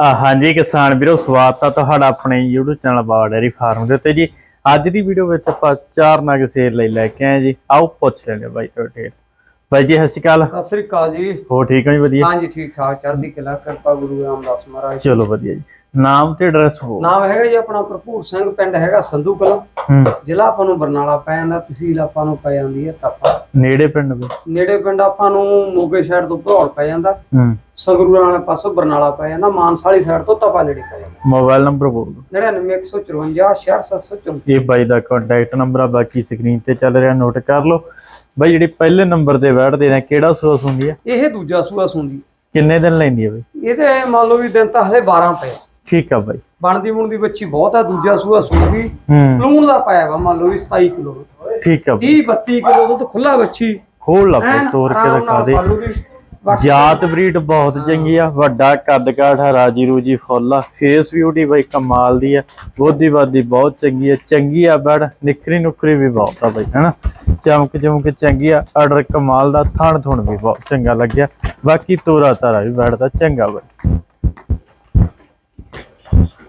ਹਾਂਜੀ ਕਿਸਾਨ ਵੀਰੋ ਸਵਾਗਤ ਆ ਤੁਹਾਡਾ ਆਪਣੇ YouTube channel Bawa dairy farm ਦੇ ਉੱਤੇ ਜੀ। ਅੱਜ ਦੀ ਵੀਡੀਓ ਵਿੱਚ ਆਪਾਂ ਚਾਰ ਨਗ ਸੇਰ ਲਈ ਲੈ ਕੇ ਆਏ ਜੀ। ਆਓ ਪੁੱਛ ਲੈਂਦੇ ਬਾਈ ਤੁਹਾਡੇ ਬਾਈ ਜੀ ਸਤਿ ਸ਼੍ਰੀ ਅਕਾਲ। ਸਤਿ ਸ੍ਰੀ ਅਕਾਲ ਜੀ। ਹੋ ਠੀਕ ਹੋ ਜੀ ਵਧੀਆ? ਹਾਂਜੀ ਠੀਕ ਠਾਕ ਚੜ੍ਹਦੀ ਕਲਾ ਕਿਰਪਾ ਗੁਰੂ ਰਾਮਦਾਸ ਮਹਾਰਾਜ ਚਲੋ ਵਧੀਆ ਜੀ। ਨਾਮ ਤੇ ਐਡਰੈਸ ਹੋ। ਨਾਮ ਹੈਗਾ ਜੀ ਆਪਣਾ ਭਰਪੂਰ ਸਿੰਘ ਪਿੰਡ ਹੈਗਾ ਸੰਧੂ ਕਲਾਂ। ਹੂੰ। ਜ਼ਿਲ੍ਹਾ ਆਪਾਂ ਨੂੰ ਬਰਨਾਲਾ ਪੈ ਜਾਂਦਾ ਤਹਿਸੀਲ ਆਪਾਂ ਨੂੰ ਪੈ ਜਾਂਦੀ ਹੈ ਤਾਪਾ। ਨੇੜੇ ਪਿੰਡ ਬਈ ਨੇੜੇ ਪਿੰਡ ਆਪਾਂ ਨੂੰ ਮੋਗੇ ਸਾਈਡ ਤੋਂ ਭਰੌਲ ਪੈ ਜਾਂਦਾ। ਹੂੰ। ਸੰਗਰੂਰ ਵਾਲੇ ਪਾਸੋਂ ਬਰਨਾਲਾ ਪੈ ਜਾਂਦਾ ਮਾਨਸਾ ਵਾਲੀ ਸਾਈਡ ਤੋਂ ਤਪਾ ਨੇੜੇ ਪੈ ਜਾਂਦਾ। ਮੋਬਾਈਲ ਨੰਬਰ ਬੋਲ ਦਿਓ। 99154 66734 ਇਹ ਬਾਈ ਦਾ ਕੰਟੈਕਟ ਨੰਬਰ ਆ ਬਾਕੀ ਸਕਰੀਨ ਤੇ ਚੱਲ ਰਿਹਾ ਨੋਟ ਕਰ ਲਓ। ਬਾਈ ਜਿਹੜੀ ਪਹਿਲੇ ਨੰਬਰ ਤੇ ਬੈਠਦੇ ਨੇ ਕਿਹੜਾ ਸੋਸ ਹੁੰਦੀ ਆ? ਇਹ ਦੂਜਾ ਸੂਆ ਸੁੰਦੀ। ਕਿੰਨੇ ਦਿਨ ਲੈਂਦੀ ਆ ਬਾਈ? ਇਹਦੇ ਮੰਨ ਲਓ ਵੀ ਦਿਨ ਤਾਂ ਹਲੇ 12 ਪਏ ਠੀਕ ਆ ਬਾਈ। ਬਣਦੀ ਬਣਦੀ ਬੱਚੀ ਬਹੁਤ ਆ ਦੂਜਾ ਸੂਆ ਸੁੰਦੀ ਹੂੰ। ਲੂਣ ਦਾ ਪਾਇਆ ਵਾ ਮੰਨ ਲਓ ਵੀ 27 ਕਿਲੋ। ਠੀਕ ਆ ਬਾਈ। 30 32 ਕਿਲੋ ਦੁੱਧ ਖੁੱਲਾ ਬੱਚੀ। ਖੋਲ ਲਾ ਬਾਈ ਤੋੜ ਕੇ ਦਿਖਾ ਦੇ ਜਾਤ ਬਰੀਡ ਬਹੁਤ ਚੰਗੀ ਆ ਵੱਡਾ ਕੱਦ ਕਾਠ ਆ ਰਾਜੀ ਰੂਜੀ ਫੁੱਲ ਆ ਫੇਸ ਬਿਊਟੀ ਬਈ ਕਮਾਲ ਦੀ ਆ ਬੋਦੀ ਬਾਦੀ ਬਹੁਤ ਚੰਗੀ ਆ ਚੰਗੀ ਆ ਬੜ ਨਿਖਰੀ ਨੁਖਰੀ ਵੀ ਬਹੁਤ ਆ ਬਈ ਹਨਾ? ਚਮਕ ਚਮਕ ਚੰਗੀ ਆ ਆਰਡਰ ਕਮਾਲ ਦਾ ਥਣ ਥੁਣ ਵੀ ਬਹੁਤ ਚੰਗਾ ਲੱਗਿਆ ਬਾਕੀ ਤੋਰਾ ਤਾਰਾ ਵੀ ਬੈਠਦਾ ਚੰਗਾ ਬਈ।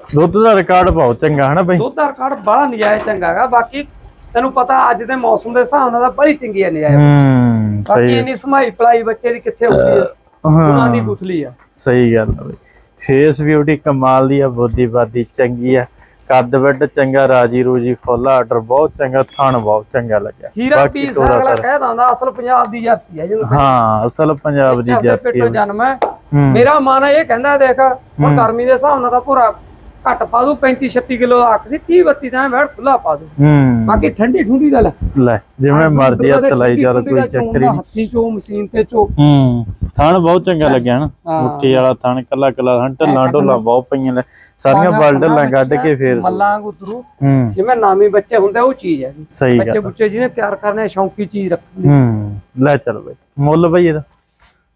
ਦੁੱਧ ਦਾ ਰਿਕਾਰਡ ਬਹੁਤ ਚੰਗਾ ਹਨਾ ਬਈ? ਦੁੱਧ ਦਾ ਰਿਕਾਰਡ ਬੜਾ ਨਜਾਇਜ਼ ਚੰਗਾ ਹੈਗਾ। ਬਾਕੀ ਤੈਨੂੰ ਪਤਾ ਅੱਜ ਦੇ ਮੌਸਮ ਦੇ ਹਿਸਾਬ ਨਾਲ ਤਾਂ ਬੜੀ ਚੰਗੀ ਹੈ ਨਜਾਇਜ਼ ਹੂੰ ਬਾਕੀ ਇੰਨੀ ਸਮਾਈ ਪਲਾਈ ਬੱਚੇ ਦੀ ਕਿੱਥੇ ਹੁੰਦੀ ਹੈ। ਉਹਨਾਂ ਦੀ ਹਾਂ ਗੁਥਲੀ ਆ। ਸਹੀ ਗੱਲ ਆ ਬਈ। ਫੇਸ ਬਿਊਟੀ ਕਮਾਲ ਦੀ ਆ ਬੋਦੀ ਬਾਦੀ ਚੰਗੀ ਆ। ਕੱਦ ਵੱਡ ਚੰਗਾ ਰਾਜੀ ਰੂਜੀ ਫੁੱਲ ਆਰਡਰ ਬਹੁਤ ਚੰਗਾ ਥਣ ਬਹੁਤ ਚੰਗਾ ਲੱਗਿਆ। ਹੀਰਾ ਬਾਕੀ ਪੀਸ ਅਗਲਾ। ਕਹਿ ਦਿੰਦਾ ਅਸਲ ਪੰਜਾਬ ਦੀ ਜਰਸੀ ਹੈ ਜਿਹਨੂੰ ਹਾਂ ਅਸਲ ਪੰਜਾਬ ਦੀ ਜਰਸੀ ਪੇਟੋ ਆ। ਜਨਮ ਹੈ। ਹੂੰ। ਮੇਰਾ ਮਨ ਇਹ ਕਹਿੰਦਾ ਦੇਖ ਹੁਣ ਗਰਮੀ ਦੇ ਹਿਸਾਬ ਨਾਲ ਤਾਂ ਪੂਰਾ ਘੱਟ ਪਾ ਦੂ 35 36 ਕਿਲੋ ਦਾ ਆਖ ਸੀ 30 32 ਤਾਂ ਬੈਠ ਖੁੱਲਾ ਪਾ ਦੂ ਹੂੰ। ਬਾਕੀ ਠੰਡੀ ਠੁੰਡੀ ਦਾ ਲੈ। ਲੈ ਜਿਵੇਂ ਮਰਜ਼ੀ ਹੱਥ ਲਾਈ ਠੰਡੀ ਕੋਈ ਦਾ ਚੱਕਰ ਹੀ ਦਾ। ਨਹੀਂ ਹੱਥੀ ਚੋ ਮਸ਼ੀਨ ਤੇ ਚੋ। ਹੂੰ ਥਣ ਬਹੁਤ ਚੰਗਾ ਲੱਗਿਆ ਨਾ। ਹਾਂ। ਮੁੱਠੀ ਵਾਲਾ ਥਣ ਕੱਲਾ ਕੱਲਾ ਥਣ ਢੱਲਾਂ ਢੋਲਾਂ ਬਹੁਤ ਪਈਆਂ ਨੇ। ਸਾਰੀਆਂ ਬਲ ਢੱਲਾਂ ਕੱਢ ਕੇ ਫੇਰ ਮੱਲਾਂ ਗੁੱਤਰੂ ਹੂੰ। ਜਿਵੇਂ ਨਾਮੀ ਬੱਚੇ ਹੁੰਦੇ ਉਹ ਚੀਜ਼ ਹੈ ਸਹੀ ਬੱਚੇ ਬੁੱਚੇ ਜਿਹਨੇ ਤਿਆਰ ਕਰਨੇ ਸ਼ੌਂਕੀ ਚੀਜ਼ ਰੱਖਣੀ। ਹੂੰ ਲੈ ਚੱਲ ਬਈ। ਮੁੱਲ ਬਈ ਇਹਦਾ।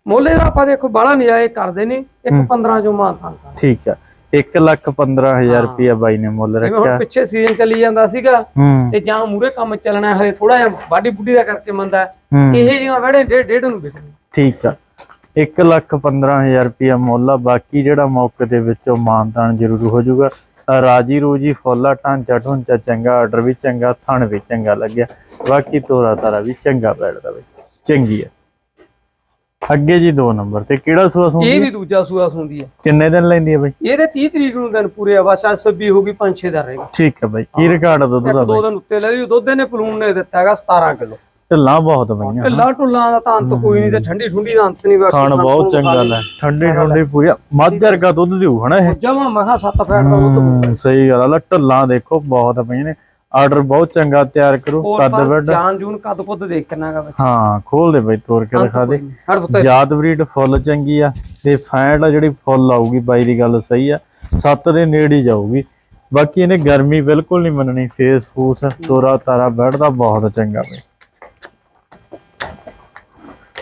ਮੋਲੇ ਦਾ ਆਪਾਂ ਦੇਖੋ ਬਾਹਲਾ ਨਜਾਇਜ਼ ਕਰਦੇ ਨਹੀਂ ਇੱਕ 15 ਜੋ ਮਾਂ ਤਾਂ। ਠੀਕ ਆ। 1 ਲੱਖ 15000 ਰੁਪਇਆ ਬਾਈ ਨੇ ਮੁੱਲ ਰੱਖਿਆ ਹੁਣ ਪਿੱਛੇ ਸੀਜ਼ਨ ਚੱਲੀ ਜਾਂਦਾ ਸੀਗਾ ਤੇ ਜਾਂ ਮੂਰੇ ਕੰਮ ਚੱਲਣਾ ਹਲੇ ਥੋੜਾ ਜਿਹਾ ਬਾਡੀ ਬੁੱਢੀ ਦਾ ਕਰਕੇ ਮੰਦਾ ਇਹ ਜਿਹੀਆਂ ਵੜੇ ਡੇਢ ਡੇਢ ਨੂੰ ਵਿਕਣੀ ਠੀਕ ਆ। 1 ਲੱਖ 15000 ਰੁਪਇਆ ਮੁੱਲ ਆ ਬਾਕੀ ਜਿਹੜਾ ਮੌਕੇ ਦੇ ਵਿੱਚੋਂ ਮਾਨਤਾਨ ਜ਼ਰੂਰ ਹੋ ਜਾਊਗਾ। ਰਾਜੀ ਰੋਜੀ ਫੁੱਲਾ ਢਾਂਚਾ ਢੁੰਚਾ ਚੰਗਾ ਆਰਡਰ ਵੀ ਚੰਗਾ ਥਣ ਵੀ ਚੰਗਾ ਲੱਗਿਆ। ਬਾਕੀ ਤੋਰਾ ਤਾਰਾ ਵੀ ਚੰਗਾ ਬੈਠਦਾ ਬਈ। ਚੰਗੀ ਆ। ਅੱਗੇ ਜੀ 2 ਨੰਬਰ ਤੇ ਕਿਹੜਾ ਸੂਆ ਇਹ ਸੁਣਦੀ ਵੀ ਦੂਜਾ ਸੂਆ ਸੁੰਦੀ ਹੈ। ਕਿੰਨੇ ਦਿਨ ਲੈਂਦੀ ਹੈ ਬਈ? ਇਹਦੇ 30 ਤਰੀਕ ਨੂੰ ਦਿਨ ਪੂਰੇ ਆ ਬਸ 120 ਹੋ ਗਈ 5-6 ਦਾ ਰਹੇਗਾ। ਠੀਕ ਆ ਬਈ ਕੀ ਰਿਕਾਰਡ ਦੁੱਧ ਦਾ ਦੋ ਦਿਨ ਉੱਤੇ ਲੈ ਲਈ ਦੁੱਧ ਨੇ ਪਲੂਨ ਨੇ ਦਿੱਤਾ ਹੈਗਾ 17 ਕਿਲੋ। ਢਿੱਲਾਂ ਬਹੁਤ ਪਈਆਂ। ਢਿੱਲਾ ਢੁੱਲਾਂ ਦਾ ਤਾਂ ਅੰਤ ਕੋਈ ਨਹੀਂ ਤੇ ਠੰਡੀ ਠੁੰਡੀ ਦਾ ਅੰਤ ਨਹੀਂ ਬਾਕੀ ਖਾਣ ਬਹੁਤ ਚੰਗਾ ਲੈ ਠੰਡੀ ਠੰਡੀ ਪੂਰੀ ਮੱਝ ਵਰਗਾ ਦੁੱਧ ਦਿਉ ਹਨਾ ਇਹ? ਜਮਾ ਮਹਾ 7 ਫੈਟ ਦਾ ਦੁੱਧ ਸਹੀ ਗੱਲ ਆ। ਢੱਲਾਂ ਦੇਖੋ ਬਹੁਤ ਪਈਆਂ ਨੇ। ਆਰਡਰ ਬਹੁਤ ਚੰਗਾ ਤਿਆਰ ਕਰੋ ਕੱਦ ਵੱਡ ਜਾਨ ਜੂਨ ਕੱਦ ਕੁੱਦ ਦੇਖ ਕਿੰਨਾਗਾ ਬੱਚਾ। ਹਾਂ ਖੋਲ ਦੇ ਬਈ ਤੋੜ ਕੇ ਦਿਖਾ ਦੇ। ਜਾਤ ਬਰੀਡ ਫੁੱਲ ਚੰਗੀ ਆ ਤੇ ਫੈਂਟ ਆ ਜਿਹੜੀ ਫੁੱਲ ਆਊਗੀ ਬਾਈ ਦੀ ਗੱਲ ਸਹੀ ਆ। ਸੱਤ ਦੇ ਨੇੜੇ ਹੀ ਜਾਊਗੀ। ਬਾਕੀ ਇਹਨੇ ਗਰਮੀ ਬਿਲਕੁਲ ਨਹੀਂ ਮੰਨਣੀ ਫੇਸ ਫੂਸ ਤੋਰਾ ਤਾਰਾ ਬੈਠਦਾ ਬਹੁਤ ਚੰਗਾ ਬਈ।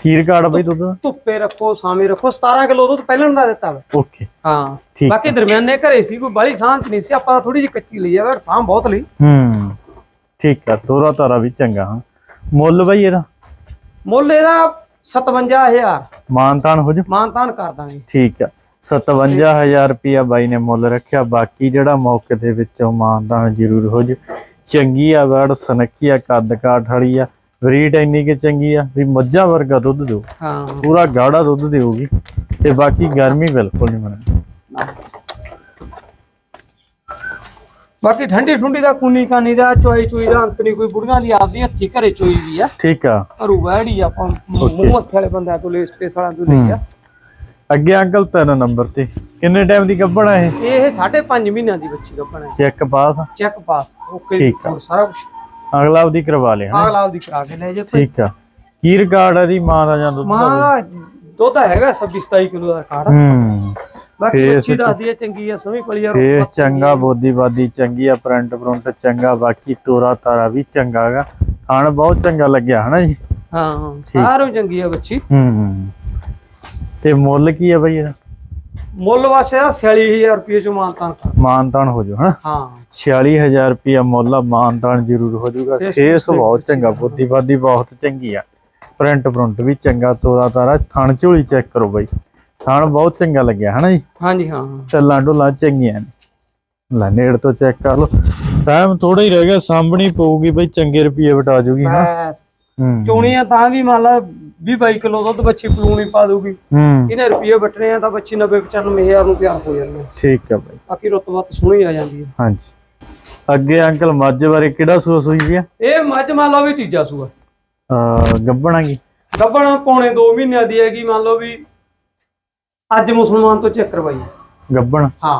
ਕੀ ਰਿਕਾਰਡ ਬਈ ਦੁੱਧ? ਦਾ ਧੁੱਪੇ ਰੱਖੋ ਸਾਵੇਂ ਰੱਖੋ 17 ਕਿਲੋ ਦੁੱਧ ਪਹਿਲਾਂ ਦਾ ਦਿੱਤਾ ਵਾ। ਓਕੇ। ਹਾਂ। ਠੀਕ ਬਾਕੀ ਦਰਮਿਆਨੇ ਘਰੇ ਸੀ ਕੋਈ ਬਾਲੀ ਸਾਂਝ ਨਹੀਂ ਸੀ ਆਪਾਂ ਥੋੜੀ ਜਿਹੀ ਕੱਚੀ ਲਈ ਆ ਪਰ ਸਾਂਭ ਬਹੁਤ ਲਈ। ਹੂੰ ਠੀਕ ਆ ਤੋਰਾ ਤਾਰਾ ਵੀ ਚੰਗਾ ਹਾਂ। ਮੁੱਲ ਬਈ ਇਹਦਾ? ਮੁੱਲ ਇਹਦਾ 57000 ਮਾਨਤਾਨ ਹੋ ਜਾ? ਮਾਨਤਾਨ ਕਰ ਦਾਂਗੇ। ਠੀਕ ਆ 57000 ਰੁਪਿਆ ਬਾਈ ਨੇ ਮੁੱਲ ਰੱਖਿਆ ਬਾਕੀ ਜਿਹੜਾ ਮੌਕੇ ਦੇ ਵਿੱਚੋਂ ਮਾਨਤਾਨ ਜ਼ਰੂਰ ਹੋ ਜੂ। ਚੰਗੀ ਆ ਵੜ ਸਨੱਕੀ ਆ ਕੱਦ ਕਾਠ ਵਾਲੀ ਆ ਬਰੀਡ ਇੰਨੀ ਕਿ ਚੰਗੀ ਆ ਵੀ ਮੱਝਾਂ ਵਰਗਾ ਦੁੱਧ ਦਿਓ। ਹਾਂ। ਪੂਰਾ ਗਾੜਾ ਦੁੱਧ ਦੇਊਗੀ ਤੇ ਬਾਕੀ ਗਰਮੀ ਬਿਲਕੁਲ ਨਹੀਂ ਮੰਨਣੀ ਬਾਕੀ ਠੰਡੀ ਠੁੰਡੀ ਦਾ ਕੁਨੀ ਕਾਨੀ ਦਾ ਚੋਈ ਚੋਈ ਦਾ ਅੰਤ ਨਹੀਂ ਕੋਈ ਬੁੜੀਆਂ ਦੀ ਆਪਦੀ ਹੱਥੀ ਘਰੇ ਚੋਈ ਵੀ ਆ। ਠੀਕ ਆ। ਘਰੂ ਵਹਿੜੀ ਆਪਾਂ ਮੂੰਹ ਹੱਥ ਵਾਲੇ ਬੰਦਿਆਂ ਤੋਂ ਲੈ ਸਪੇਸ ਵਾਲਿਆਂ ਤੋਂ ਲਈ ਆ। ਅੱਗੇ ਅੰਕਲ ਤਿੰਨ ਨੰਬਰ ਤੇ ਕਿੰਨੇ ਟਾਈਮ ਦੀ ਗੱਭਣ ਆ ਇਹ? ਇਹ ਸਾਢੇ ਪੰਜ ਮਹੀਨਿਆਂ ਦੀ ਬੱਚੀ ਗੱਪਣਾ check pass check pass okay. ਸਾਰਾ ਕੁਝ ਅਗਲਾ ਉਹਦੀ ਕਰਵਾ ਲਿਆ ਹਨਾ? ਅਗਲਾ ਉਹਦੀ ਕਰਾ ਕੇ ਲੈ ਜੇ ਭਾਈ। ਠੀਕ ਆ। ਕੀ ਰਿਕਾਰਡ ਆ ਦੀ ਮਾਂ ਦਾ ਜਾਂ ਦੁੱਧ ਮਾਂ ਦਾ ਦੁੱਧ ਹੈਗਾ 26 27 ਕਿਲੋ ਦਾ ਕਾੜਾ ਹੂੰ। ਬਾਕੀ ਬੱਚੀ ਦੱਸਦੀ ਹੈ ਚੰਗੀ ਆ ਸਮਝ ਪਲੀ ਯਾਰ ਫੇਸ ਚੰਗਾ ਬੋਦੀ ਬਾਦੀ ਚੰਗੀ ਆ ਪ੍ਰਿੰਟ ਪ੍ਰਿੰਟ ਚੰਗਾ ਬਾਕੀ ਤੋਰਾ ਤਾਰਾ ਵੀ ਚੰਗਾ ਹੈਗਾ ਖਾਣ ਬਹੁਤ ਚੰਗਾ ਲੱਗਿਆ ਹਨਾ ਜੀ? ਹਾਂ ਸਾਰੋਂ ਚੰਗੀ ਆ ਬੱਚੀ। ਹੂੰ ਤੇ ਮੁੱਲ ਕੀ ਆ ਬਈ ਇਹਦਾ? ਮੁੱਲ ਵਾਸਤੇ ਦਾ 46000 ਰੁਪਏ ਚ ਮਾਨਤਾਨ ਮਾਨਤਾਨ ਹੋ ਜਾਊ ਹਨਾ? ਹਾਂ। 46000 ਰੁਪਿਆ ਮੁੱਲ ਮਾਨਤਾਨ ਜ਼ਰੂਰ ਹੋ ਜਾਊਗਾ। ਫੇਸ ਬਹੁਤ ਚੰਗਾ ਬਾਦੀ ਬਹੁਤ ਚੰਗੀ ਆ। ਪ੍ਰਿੰਟ ਪ੍ਰਿੰਟ ਵੀ ਚੰਗਾ ਤੋਰਾ ਤਾਰਾ ਥਣ ਝੋਲੀ ਚੈੱਕ ਕਰੋ ਬਈ। ਥਣ ਬਹੁਤ ਚੰਗਾ ਲੱਗਿਆ ਹਨਾ ਜੀ? ਹਾਂਜੀ ਹਾਂ। ਚੱਲਾਂ ਢੋਲਾਂ ਚੰਗੀਆਂ ਨੇ। ਲੈ ਨੇੜ ਤੋਂ ਚੈੱਕ ਕਰ ਲਓ। ਟਾਈਮ ਥੋੜਾ ਹੀ ਰਹਿ ਗਿਆ ਸਾਂਭਣੀ ਪਊਗੀ ਬਈ ਚੰਗੇ ਰੁਪਏ ਵਟਾ ਜੂਗੀ ਹਾਂ। ਚੋਣੀਆਂ ਤਾਂ ਵੀ ਮੰਨ ਲਾ 20 22 ਕਿਲੋ ਦੁੱਧ ਬੱਚੀ ਪਲੂਣੀ ਪਾ ਦੂਗੀ ਹੂੰ। ਇਹਨੇ ਰੁਪਏ ਵਟਣੇ ਆ ਤਾਂ ਬੱਚੀ 90 95 ਹਜ਼ਾਰ ਨੂੰ ਤਿਆਰ ਹੋ ਜਾਂਦੀ ਹੈ ਠੀਕ ਆ ਬਈ। ਬਾਕੀ ਰੁਤਬਤ ਸੋਹਣੀ ਆ ਜਾਂਦੀ ਹੈ ਹਾਂਜੀ। ਅੱਗੇ ਅੰਕਲ ਮੱਝ ਬਾਰੇ ਕਿਹੜਾ ਸੂਆ ਸੂਈ ਵੀ ਆ? ਇਹ ਮੱਝ ਮੰਨ ਲਓ ਵੀ ਤੀਜਾ ਸੂਆ। ਅਹ ਗੱਭਣਾਗੀ ਗੱਭਣ ਪੌਣੇ 2 ਮਹੀਨਿਆਂ ਦੀ ਹੈਗੀ ਮੰਨ ਲਓ ਵੀ ਅੱਜ ਮੁਸਲਮਾਨ ਤੋਂ ਚੈੱਕ ਕਰਵਾਈ ਗੱਭਣ? ਹਾਂ।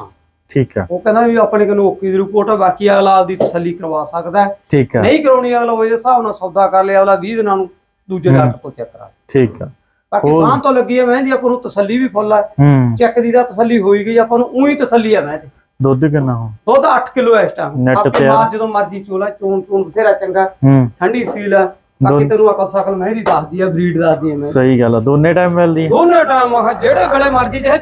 ਠੀਕ ਆ। ਉਹ ਕਹਿੰਦਾ ਵੀ ਆਪਣੇ ਕੋਲ ਓਕੇ ਦੀ ਰਿਪੋਰਟ ਆ ਬਾਕੀ ਅਗਲਾ ਆਪਦੀ ਤਸੱਲੀ ਕਰਵਾ ਸਕਦਾ। ਹੈ ਠੀਕ ਆ। ਨਹੀਂ ਕਰਾਉਣੀ ਅਗਲਾ ਉਹ ਜੇ ਹਿਸਾਬ ਨਾਲ ਸੌਦਾ ਕਰ ਲਿਆ ਅਗਲਾ 20 ਦਿਨਾਂ ਨੂੰ। ਦੂਜੇ ਡਾਕਟਰ ਤੋਂ ਚੈੱਕ ਕਰਾ ਠੀਕ ਆ? ਸਾਹ ਤੋਂ ਲੱਗੀ ਹੈ ਮਹਿੰਦੀ ਆਪਾਂ ਨੂੰ ਤਸੱਲੀ ਵੀ ਫੁੱਲ ਹੂੰ। ਚੈੱਕ ਦੀ ਤਾਂ ਤਸੱਲੀ ਹੋਈ ਗਈ ਆਪਾਂ ਨੂੰ ਉਹੀ ਤਸੱਲੀ ਹੈ ਮਹਿੰਦੀ। ਦੁੱਧ ਕਿੰਨਾ ਹੋ ਦੁੱਧ 8 ਕਿਲੋ ਇਸ ਟਾਈਮ ਨੈੱਟ ਆਪਣੇ ਤੇ ਆ। ਮਾਰ ਜਦੋਂ ਮਰਜ਼ੀ ਚੋਲਾ ਚੋਣ ਚੋਣ ਬਥੇਰਾ ਚੰਗਾ। ਠੰਡੀ ਸੀਲ ਆ। ਬਾਕੀ ਤੈਨੂੰ ਅਕਲ ਸਕਲ ਮਹਿੰਦੀ ਦੱਸਦੀ ਆ ਬਰੀਡ ਦੱਸਦੀ ਆ ਮੈਂ ਸਹੀ ਗੱਲ ਆ। ਦੋਨੇ ਟਾਈਮ ਮਿਲਦੀ ਆ। ਦੋਨੇ ਟਾਈਮ ਜਿਹੜੇ ਵੇਲੇ ਮਰਜ਼ੀ ਚਾਹੇ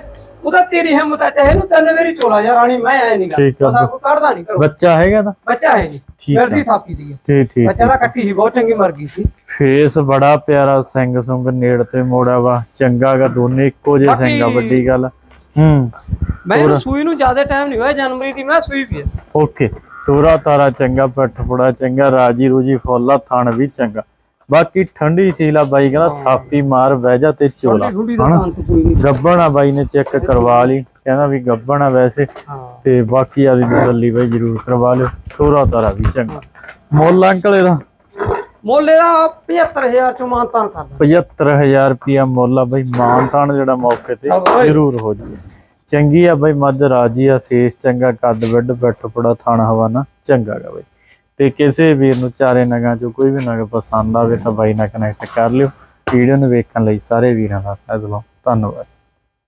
ਉਹਦਾ ਤੇਰੀ ਹਿੰਮਤ ਆ ਚਾਹੇ ਨੂੰ ਤਿੰਨ ਵਾਰੀ ਚੋਲਾ ਜਾ ਰਾਣੀ ਮੈਂ ਐ ਨਹੀਂ ਠੀਕ ਆ। ਉਹਦਾ ਕੋਈ ਕੱਢਦਾ ਨਹੀਂ ਕਰੋ। ਬੱਚਾ ਹੈਗਾ ਤਾਂ? ਬੱਚਾ ਹੈ ਜੀ ਠੀਕ ਆ। ਥਾਪੀ ਦੀ ਹੈ ਠੀਕ ਠੀਕ ਬੱਚਾ ਦਾ ਕੱਟੀ ਸੀ ਬਹੁਤ ਚੰਗੀ ਮਰ ਗਈ ਸੀ। ਫੇਸ ਬੜਾ ਪਿਆਰਾ ਸਿੰਘ ਸੁੰਗ ਨੇੜ ਤੇ ਮੋੜਾ ਵਾ ਚੰਗਾ ਗਾ ਦੋਨੇ ਇੱਕੋ ਜਿਹੇ ਸਿੰਘ ਆ ਬਾਕੀ- ਵੱਡੀ ਗੱਲ। ਹੂੰ। ਮੈਂ ਇਹਨੂੰ ਸੂਈ ਨੂੰ ਜ਼ਿਆਦਾ ਟਾਈਮ ਨਹੀਂ ਹੋਇਆ ਜਨਵਰੀ ਦੀ ਮੈਂ ਸੂਈ ਵੀ ਹੈ ਓਕੇ। ਤੋਰਾ ਤਾਰਾ ਚੰਗਾ ਪੱਠ ਪੁੜਾ ਚੰਗਾ ਰਾਜੀ ਰੂਜੀ ਫੁੱਲਾ ਥਣ ਵੀ ਚੰਗਾ। ਬਾਕੀ ਠੰਡੀ ਸੀਲਾ ਬਾਈ ਕਹਿੰਦਾ ਥਾਪੀ ਮਾਰ ਬਹਿ ਜਾ ਤੇ ਚੋਲਾ। ਥੋੜੀ ਥੋੜੀ ਗੱਬਣ ਆ ਬਾਈ ਨੇ ਚੈੱਕ ਕਰਵਾ ਲਈ ਕਹਿੰਦਾ ਵੀ ਗੱਬਣ ਆ ਵੈਸੇ। ਤੇ ਬਾਕੀ ਆਦੀ ਤਸੱਲੀ ਬਾਈ ਜਰੂਰ ਕਰਵਾ ਲਿਓ ਤੋਰਾ ਤਾਰਾ ਵੀ ਚੰਗਾ। ਮੁੱਲ ਅੰਕਲ ਇਹਦਾ? ਮੋਲੇ ਦਾ 75000 ਚੋਂ ਮਾਨਤਾਨ ਕਰਦਾ 75000 ਰੁਪਿਆ ਮੁੱਲ ਆ ਬਾਈ ਮਾਨਤਾਨ ਜਿਹੜਾ ਮੌਕੇ ਤੇ। ਜ਼ਰੂਰ ਹੋ ਜੂਗਾ ਚੰਗੀ ਆ ਬਾਈ ਮੱਝ ਰਾਜੀ ਆ ਫੇਸ ਚੰਗਾ ਕੱਦ ਵੱਡ ਬੈਠ ਪੜਾ ਥਾਣਾ ਹਵਾਨਾ ਚੰਗਾ ਗਾ ਬਾਈ। ਤੇ ਕਿਸੇ ਵੀਰ ਨੂੰ ਚਾਰੇ ਨਗਾਂ ਚੋਂ ਕੋਈ ਵੀ ਨਗ ਪਸੰਦ ਆਵੇ ਤਾਂ ਬਾਈ ਨਾਲ ਕਨੈਕਟ ਕਰ ਲਿਓ। ਵੀਡੀਓ ਨੂੰ ਵੇਖਣ ਲਈ ਸਾਰੇ ਵੀਰਾਂ ਦਾ ਤਹਿ ਦਿਲੋਂ ਧੰਨਵਾਦ।